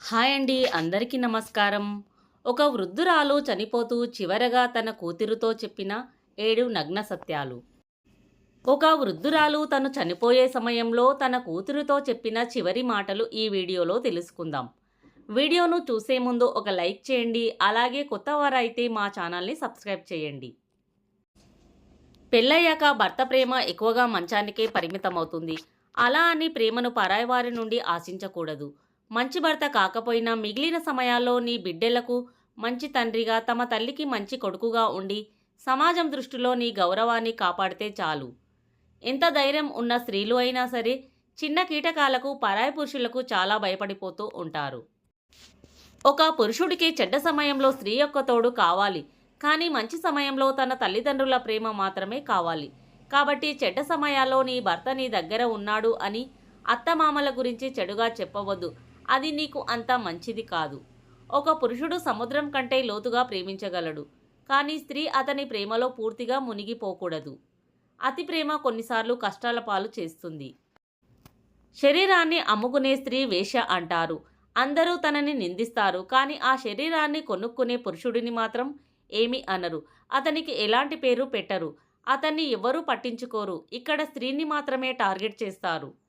Hi అండి అందరికీ నమస్కారం. ఒక వృద్ధురాలు చనిపోతూ చివరగా తన కూతురుతో చెప్పిన ఏడు నగ్న సత్యాలు. ఒక వృద్ధురాలు తను చనిపోయే సమయంలో తన కూతురుతో చెప్పిన చివరి మాటలు ఈ వీడియోలో తెలుసుకుందాం. వీడియోను చూసే ముందు ఒక లైక్ చేయండి అలాగే కొత్త వారైతే మా ఛానల్ని సబ్స్క్రైబ్ చేయండి. పెళ్ళయ్యాక భర్త ప్రేమ ఎక్కువగా మంచానికే పరిమితమవుతుంది. అలా అని ప్రేమను పరాయివారి నుండి ఆశించకూడదు. మంచి భర్త కాకపోయినా మిగిలిన సమయాల్లో నీ బిడ్డలకు మంచి తండ్రిగా తమ తల్లికి మంచి కొడుకుగా ఉండి సమాజం దృష్టిలో నీ గౌరవాన్ని కాపాడితే చాలు. ఎంత ధైర్యం ఉన్న స్త్రీలు అయినా సరే చిన్న కీటకాలకు పరాయి పురుషులకు చాలా భయపడిపోతూ ఉంటారు. ఒక పురుషుడికి చెడ్డ సమయంలో స్త్రీ యొక్క తోడు కావాలి. కానీ మంచి సమయంలో తన తల్లిదండ్రుల ప్రేమ మాత్రమే కావాలి. కాబట్టి చెడ్డ సమయాల్లో నీ భర్త నీ దగ్గర ఉన్నాడు అని అత్తమామల గురించి చెడుగా చెప్పవద్దు. అది నీకు అంత మంచిది కాదు. ఒక పురుషుడు సముద్రం కంటే లోతుగా ప్రేమించగలడు కానీ స్త్రీ అతని ప్రేమలో పూర్తిగా మునిగిపోకూడదు. అతి ప్రేమ కొన్నిసార్లు కష్టాల పాలు చేస్తుంది. శరీరాన్ని అమ్ముకునే స్త్రీ వేష అంటారు. అందరూ తనని నిందిస్తారు కానీ ఆ శరీరాన్ని కొనుక్కునే పురుషుడిని మాత్రం ఏమీ అనరు. అతనికి ఎలాంటి పేరు పెట్టరు. అతన్ని ఎవరూ పట్టించుకోరు. ఇక్కడ స్త్రీని మాత్రమే టార్గెట్ చేస్తారు.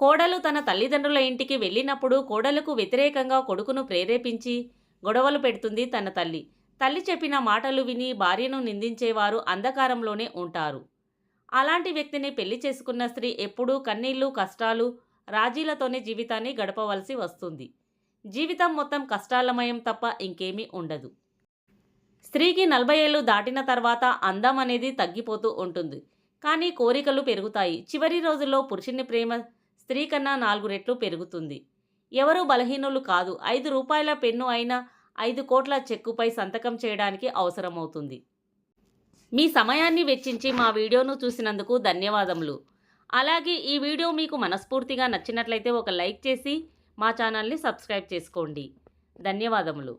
కోడలు తన తల్లిదండ్రుల ఇంటికి వెళ్ళినప్పుడు కోడలకు వ్యతిరేకంగా కొడుకును ప్రేరేపించి గొడవలు పెడుతుంది తన తల్లి. తల్లి చెప్పిన మాటలు విని భార్యను నిందించేవారు అంధకారంలోనే ఉంటారు. అలాంటి వ్యక్తిని పెళ్ళి చేసుకున్న స్త్రీ ఎప్పుడూ కన్నీళ్ళు కష్టాలు రాజీలతోనే జీవితాన్ని గడపవలసి వస్తుంది. జీవితం మొత్తం కష్టాలమయం తప్ప ఇంకేమీ ఉండదు. స్త్రీకి నలభై ఏళ్ళు దాటిన తర్వాత అందం అనేది తగ్గిపోతూ ఉంటుంది. కానీ కోరికలు పెరుగుతాయి. చివరి రోజుల్లో పురుషుని ప్రేమ స్త్రీ కన్నా నాలుగు రెట్లు పెరుగుతుంది. ఎవరూ బలహీనులు కాదు. ఐదు రూపాయల పెన్ను అయినా ఐదు కోట్ల చెక్కుపై సంతకం చేయడానికి అవసరమవుతుంది. మీ సమయాన్ని వెచ్చించి మా వీడియోను చూసినందుకు ధన్యవాదములు. అలాగే ఈ వీడియో మీకు మనస్ఫూర్తిగా నచ్చినట్లయితే ఒక లైక్ చేసి మా ఛానల్ని సబ్స్క్రైబ్ చేసుకోండి. ధన్యవాదములు.